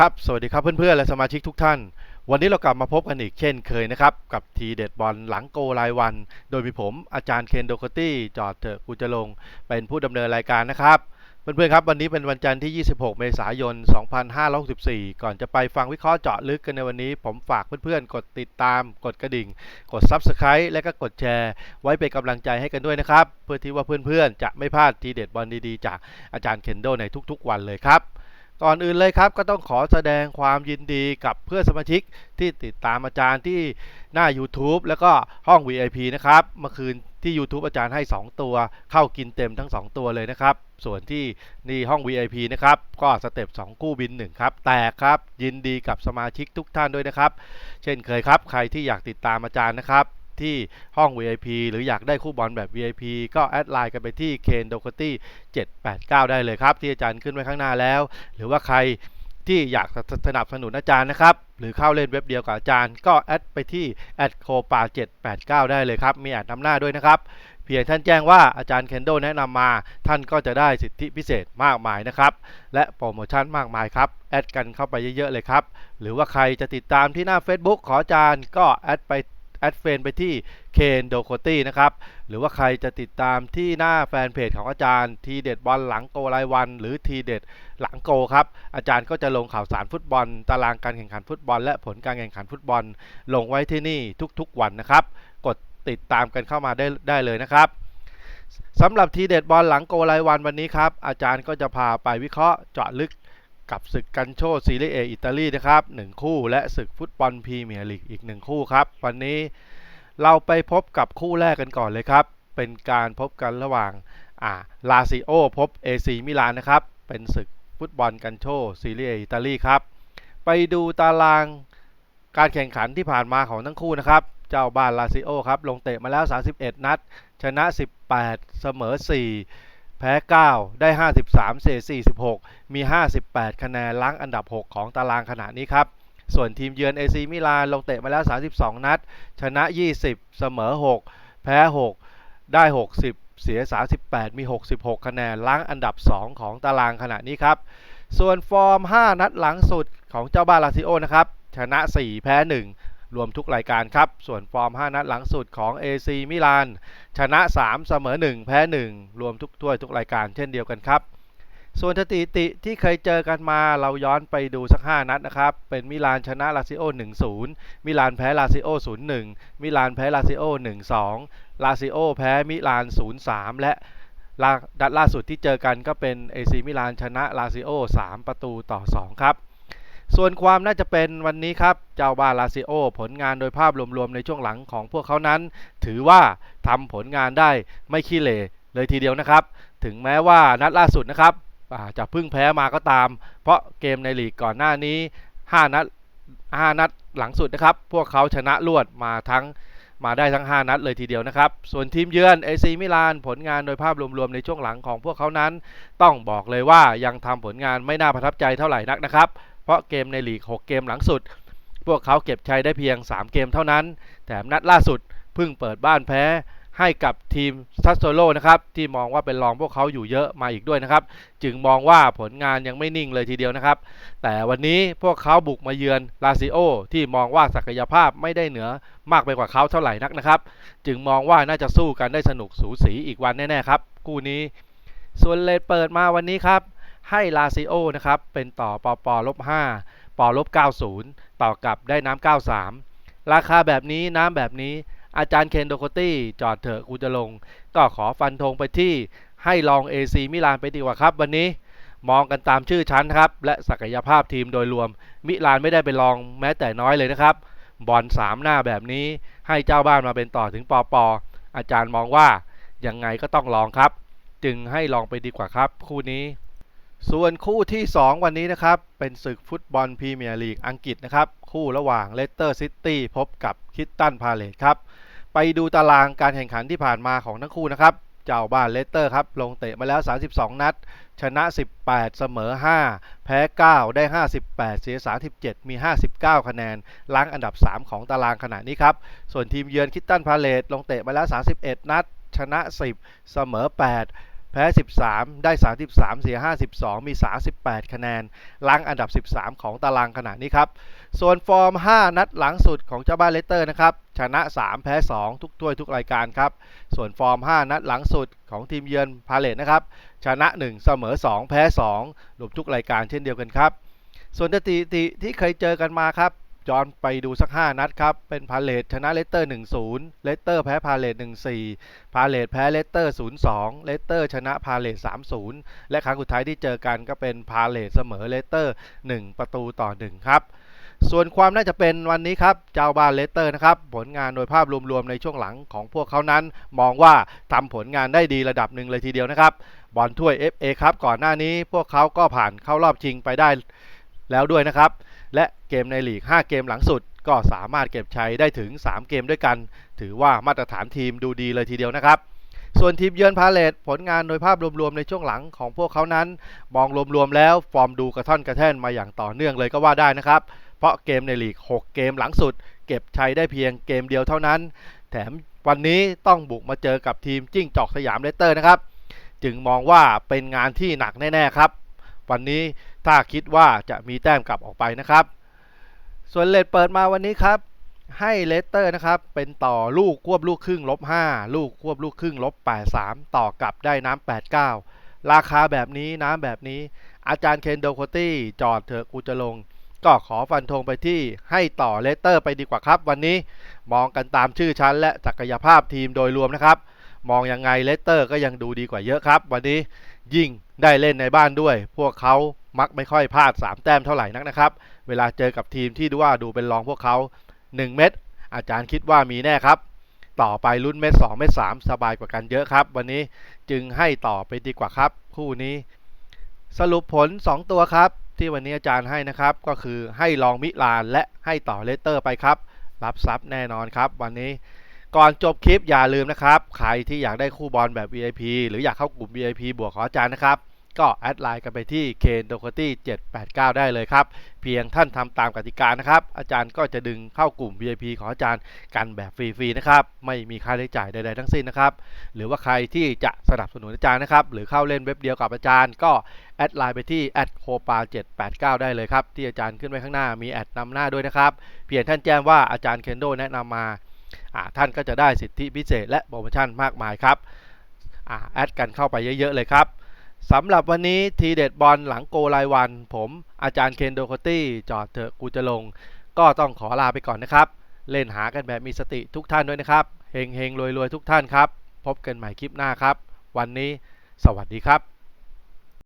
ครับ สวัสดีครับเพื่อนๆ และสมาชิกทุกท่าน วันนี้เรากลับมาพบกันอีกเช่นเคยนะครับ กับทีเด็ดบอลหลังโกรายวัน โดยมีผมอาจารย์เคนโดคตี้ จอดเถอะกูจะลง เป็นผู้ดำเนินรายการนะครับ เพื่อนๆครับ วันนี้เป็นวันจันทร์ที่ 26 เมษายน 2564 ก่อนจะไปฟังวิเคราะห์เจาะลึกกันในวันนี้ ผมฝากเพื่อนๆ กดติดตาม กดกระดิ่ง กด Subscribe และก็กดแชร์ ไว้เป็นกำลังใจให้กันด้วยนะครับ เพื่อที่ว่าเพื่อนๆ จะไม่พลาดทีเด็ดบอลดีๆ จากอาจารย์เคนโดในทุกๆ วันเลยครับ ก่อนอื่นเลยครับก็ต้องขอแสดงความยินดีกับเพื่อนสมาชิกที่ติดตามอาจารย์ที่หน้า YouTube แล้วก็ห้อง VIP นะครับ เมื่อคืนที่ YouTube อาจารย์ให้ 2 ตัว เข้ากินเต็มทั้ง 2 ตัวเลยนะครับ ส่วนที่นี่ห้อง VIP นะครับ ก็สเต็ป2คู่บิน 1 ครับ แต่ครับยินดีกับสมาชิกทุกท่านด้วยนะครับ เช่นเคยครับ ใครที่อยากติดตามอาจารย์นะครับ ที่ห้อง VIP หรืออยากได้คู่บอลแบบ VIP ก็แอดไลน์กันไปที่ Ken d o k o t y 789 ได้เลยครับ ที่อาจารย์ขึ้นไว้ข้างหน้าแล้ว หรือว่าใครที่อยากสนับสนุนอาจารย์นะครับ หรือเข้าเล่นเว็บเดียวกับอาจารย์ ก็แอดไปที่แอดโคปา789 ได้เลยครับ มีแอดนำหน้าด้วยนะครับ เพียงท่านแจ้งว่าอาจารย์เคนโดแนะนำมา ท่านก็จะได้สิทธิพิเศษมากมายนะครับ และโปรโมชั่นมากมายครับ แอดกันเข้าไปเยอะๆเลยครับ หรือว่าใครจะติดตามที่หน้า Facebook ขออาจารย์ก็แอดไป แอดเฟนไปที่เคนโดโคตี้นะครับ หรือว่าใครจะติดตามที่หน้าแฟนเพจของอาจารย์ทีเด็ดบอลหลังโกรายวัน หรือทีเด็ดหลังโกครับ อาจารย์ก็จะลงข่าวสารฟุตบอล ตารางการแข่งขันฟุตบอล และผลการแข่งขันฟุตบอล ลงไว้ที่นี่ทุกๆวันนะครับ กดติดตามกันเข้ามาได้ได้เลยนะครับสำหรับทีเด็ดบอลหลังโกรายวันวันนี้ครับอาจารย์ก็จะพาไปวิเคราะห์เจาะลึก กับศึกกันโชซีรีเออิตาลีนะครับ1คู่และศึกฟุตบอลพรีเมียร์ลีกอีก 1 คู่ครับ วันนี้เราไปพบกับคู่แรกกันก่อนเลยครับ เป็นการพบกันระหว่างอ่าลาซิโอพบเอซีมิลานนะครับ เป็นศึกฟุตบอลกันโชซีรีเออิตาลีครับ ไปดูตารางการแข่งขันที่ผ่านมาของทั้งคู่นะครับ เจ้าบ้านลาซิโอครับลงเตะมาแล้ว 31 นัด ชนะ 18 เสมอ 4 พ้ 9 ได้ 53 เสีย 46 มี 58 คะแนนล้างอันดับ 6 ของตารางขณะนี้ครับส่วนทีมเยือนเอซีมิลานลงเตะมาแล้ว 32 นัด ชนะ 20 เสมอ 6 แพ้ 6 ได้ 60 เสีย 38 มี 66 คะแนนล้างอันดับ 2 ของตารางขณะนี้ครับ ส่วนฟอร์ม 5 นัดหลังสุดของเจ้าบ้านลาซิโอนะครับ ชนะ 4 แพ้ 1 รวมทุกรายการครับ ส่วนฟอร์ม 5 นัดหลังสุดของ AC มิลาน ชนะ 3 เสมอ 1 แพ้ 1 รวมทุกถ้วยทุกรายการเช่นเดียวกันครับ ส่วนสถิติที่เคยเจอกันมาเราย้อนไปดูสัก 5 นัดนะครับ เป็นมิลานชนะลาซิโอ 1-0 มิลานแพ้ลาซิโอ 0-1 มิลานแพ้ลาซิโอ 1-2 ลาซิโอแพ้มิลาน 0-3 และดัดล่าสุดที่เจอกันก็เป็นเอซีมิลานชนะลาซิโอ 3 ประตูต่อ 2 ครับ ส่วนความน่าจะเป็นวันนี้ครับ เจ้าบาลาซิโอ ผลงานโดยภาพรวมๆในช่วงหลังของพวกเขานั้น ถือว่าทำผลงานได้ไม่ขี้เหร่เลยทีเดียวนะครับ ถึงแม้ว่านัดล่าสุดนะครับจะพึ่งแพ้มาก็ตาม เพราะเกมในลีกก่อนหน้านี้ 5 นัด 5 นัดหลังสุดนะครับ พวกเขาชนะรวดมาทั้งมาได้ทั้ง 5 นัดเลยทีเดียวนะครับ ส่วนทีมเยือนเอซีมิลานผลงานโดยภาพรวมๆในช่วงหลังของพวกเขานั้น ต้องบอกเลยว่ายังทำผลงานไม่น่าประทับใจเท่าไหร่นักนะครับ เพราะเกมในลีก 6 เกมหลังสุด พวกเขาเก็บชัยได้เพียง 3 เกมเท่านั้นแถมนัดล่าสุดเพิ่งเปิดบ้านแพ้ให้กับทีมซัสโซโลนะครับ ที่มองว่าเป็นรองพวกเขาอยู่เยอะมาอีกด้วยนะครับ จึงมองว่าผลงานยังไม่นิ่งเลยทีเดียวนะครับ แต่วันนี้พวกเขาบุกมาเยือนลาซิโอ ที่มองว่าศักยภาพไม่ได้เหนือมากไปกว่าเขาเท่าไหร่นักนะครับ จึงมองว่าน่าจะสู้กันได้สนุกสูสีอีกวันแน่ๆครับ คู่นี้ส่วนเลทเปิดมาวันนี้ครับ ให้ลาซิโอนะครับเป็นต่อปอปอลบ5ปอลบ90 ต่อกับได้น้ำ93 ราคาแบบนี้น้ำแบบนี้อาจารย์เคนโดโคตี้จอดเถอะกูจะลง ก็ขอฟันธงไปที่ให้ลอง AC มิลานไปดีกว่าครับ วันนี้มองกันตามชื่อชั้นครับ และศักยภาพทีมโดยรวม มิลานไม่ได้เป็นรองแม้แต่น้อยเลยนะครับ บอลสามหน้าแบบนี้ ให้เจ้าบ้านมาเป็นต่อถึงปอปออาจารย์มองว่ายังไงก็ต้องลองครับ จึงให้ลองไปดีกว่าครับ คู่นี้ ส่วนคู่ที่ 2 วันนี้นะครับ เป็นศึกฟุตบอลพรีเมียร์ลีกอังกฤษนะครับ คู่ระหว่างเลสเตอร์ซิตี้พบกับคิตตันพาเลตครับ ไปดูตารางการแข่งขันที่ผ่านมาของทั้งคู่นะครับ เจ้าบ้านเลสเตอร์ครับ ลงเตะมาแล้ว 32 นัด ชนะ 18 เสมอ 5 แพ้ 9 ได้ 58 เสีย 37 มี 59 คะแนนล้างอันดับ 3 ของตารางขณะนี้ครับ ส่วนทีมเยือนคิตตันพาเลตลงเตะมาแล้ว 31 นัด ชนะ 10 เสมอ 8 แพ้ 13 ได้ 33 เสีย 52 มี 38 คะแนนล้างอันดับ 13 ของตารางขณะนี้ครับ ส่วนฟอร์ม 5 นัดหลังสุดของเจ้าบ้านเลสเตอร์นะครับ ชนะ 3 แพ้ 2 ทุกถ้วยทุกรายการครับ ส่วนฟอร์ม 5 นัดหลังสุดของทีมเยือนพาเลตนะครับ ชนะ 1 เสมอ 2 แพ้ 2 รวมทุกรายการเช่นเดียวกันครับ ส่วนสถิติที่เคยเจอกันมาครับ ย้อนไปดูสัก 5 นัดครับ เป็นพาเลตชนะเลสเตอร์ 1-0 เลสเตอร์แพ้พาเลต1-4 พาเลตแพ้เลสเตอร์ 0-2 เลสเตอร์ชนะพาเลต3-0 และครั้งสุดท้ายที่เจอกันก็เป็นพาเลตเสมอเลสเตอร์ 1 ประตูต่อ 1 ครับ ส่วนความน่าจะเป็นวันนี้ครับ เจ้าบ้านเลสเตอร์นะครับ ผลงานโดยภาพรวมๆในช่วงหลังของพวกเขานั้น มองว่าทำผลงานได้ดีระดับหนึ่งเลยทีเดียวนะครับ บอลถ้วย FA ครับก่อนหน้านี้พวกเขาก็ผ่านเข้ารอบชิงไปได้แล้วด้วยนะครับ และเกมในลีก 5 เกมหลังสุด ก็สามารถเก็บชัยได้ถึง 3 เกมด้วยกัน ถือว่ามาตรฐานทีมดูดีเลยทีเดียวนะครับ ส่วนทีมเยือนพาเลตผลงานโดยภาพรวมๆในช่วงหลังของพวกเขานั้น มองรวมๆแล้วฟอร์มดูกระท่อนกระแท่นมาอย่างต่อเนื่องเลยก็ว่าได้นะครับ เพราะเกมในลีก 6 เกมหลังสุด เก็บชัยได้เพียงเกมเดียวเท่านั้น แถมวันนี้ต้องบุกมาเจอกับทีมจิ้งจอกสยามเลสเตอร์นะครับ จึงมองว่าเป็นงานที่หนักแน่ๆครับ วันนี้ถ้าคิดว่าจะมีแต้มกลับออกไปนะครับ ส่วนเลดเปิดมาวันนี้ครับ ให้เลสเตอร์นะครับ เป็นต่อลูกควบลูกครึ่งลบ5ลูกควบลูกครึ่งลบ83 ต่อกลับได้น้ำ89 ราคาแบบนี้น้ำแบบนี้ อาจารย์เคนโดโคตี้จอดเถอะกูจะลงก็ขอฟันธงไปที่ให้ต่อเลสเตอร์ไปดีกว่าครับ วันนี้มองกันตามชื่อชั้นและศักยภาพทีมโดยรวมนะครับ มองยังไงเลสเตอร์ก็ยังดูดีกว่าเยอะครับ วันนี้ ยิ่งได้เล่นในบ้านด้วย พวกเขามักไม่ค่อยพลาด 3 แต้มเท่าไหร่นักนะครับ เวลาเจอกับทีมที่ดูว่าดูเป็นรองพวกเขา 1 เม็ดอาจารย์คิดว่ามีแน่ครับ ต่อไปลุ้นเม็ด2เม็ด3สบายกว่ากันเยอะครับ วันนี้จึงให้ต่อไปดีกว่าครับ คู่นี้ สรุปผล 2 ตัวครับ ที่วันนี้อาจารย์ให้นะครับ ก็คือให้ลองมิลานและให้ต่อเลสเตอร์ไปครับ รับทรัพย์แน่นอนครับ วันนี้ ก่อนจบคลิปอย่าลืมนะครับ ใครที่อยากได้คู่บอลแบบ VIP หรืออยากเข้ากลุ่ม VIP บวกขออาจารย์นะครับ ก็แอดไลน์กันไปที่ k e n d o k o t y 789 ได้เลยครับ เพียงท่านทำตามกติกานะครับ อาจารย์ก็จะดึงเข้ากลุ่ม VIP ของอาจารย์กันแบบฟรีๆนะครับ ไม่มีค่าใช้จ่ายใดๆทั้งสิ้นนะครับ หรือว่าใครที่จะสนับสนุนอาจารย์นะครับ หรือเข้าเล่นเว็บเดียวกับอาจารย์ ก็แอดไลน์ไปที่แอดโคปา789 ได้เลยครับ ที่อาจารย์ขึ้นไว้ข้างหน้ามีแอดนำหน้าด้วยนะครับ เพียงท่านแจ้งว่าอาจารย์เคนโดแนะนำมา ท่านก็จะได้สิทธิพิเศษและโปรโมชั่นมากมายครับอแอดกันเข้าไปเยอะ ๆ เลยครับสำหรับวันนี้ทีเด็ดบอลหลังโกรายวัน ผมอาจารย์เคนโดโคตี้จอดเถอะกูจะลง ก็ต้องขอลาไปก่อนนะครับ เล่นหากันแบบมีสติทุกท่านด้วยนะครับเฮงเฮงรวยรวยทุกท่านครับ พบกันใหม่คลิปหน้าครับ วันนี้สวัสดีครับ